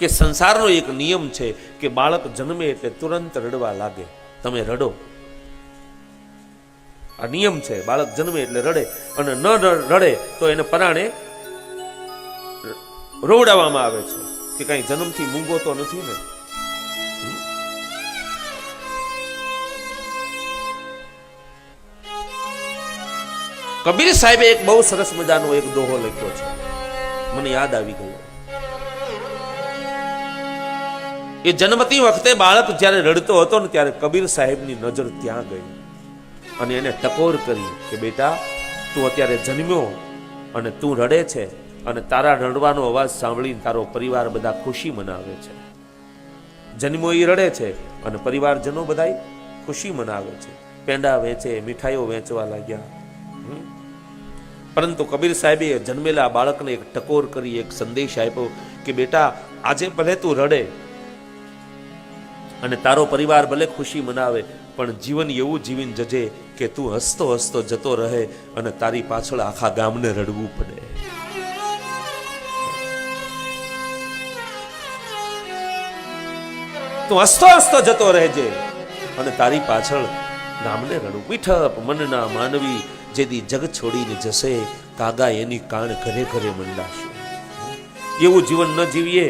કે સંસારનો એક નિયમ છે કે બાળક જન્મે એટલે તુરંત રડવા લાગે. તમે રડો. આ નિયમ છે, બાળક જન્મે એટલે રડે અને ન રડે તો એને પરાણે રોવડાવવામાં આવે છે કે કઈ જન્મથી મૂંગો તો નથી ને? કબીર સાહેબે એક બહુ સરસ મજાનો એક દોહો લખ્યો છે. મને યાદ આવી ગયો. એ જન્મતી વખતે બાળક જ્યારે રડતો હતો ને ત્યારે કબીર સાહેબની નજર ત્યાં ગઈ. અને એને ટકોર કરી કે, બેટા, તું અત્યારે જન્મ્યો અને તું રડે છે અને તારા રડવાનો અવાજ સાંભળીને તારો પરિવાર બધા ખુશી મનાવે છે. જન્મો એ રડે છે અને પરિવારજનો બધા ખુશી મનાવે છે. પેંડા વેચે, મીઠાઈઓ વેચવા લાગ્યા. પરંતુ કબીર સાહેબે જન્મેલા બાળકને એક ટકોર કરી, એક સંદેશ આપ્યો કે, બેટા, આજે ભલે તું રડે અને તારો પરિવાર ભલે ખુશી મનાવે, પણ જીવન એવું જીવીને જજે કે તું હસતો હસતો જતો રહે અને તારી પાછળ આખા ગામને રડવું પડે. તું હસતો હસતો જતો રહેજે અને તારી પાછળ ગામને રડવું. મીઠપ મનના માનવી, જેદી જગ છોડીને જશે, કાગા એની કાણ ઘરે ઘરે મંડાશે. એવું જીવન ન જીવીએ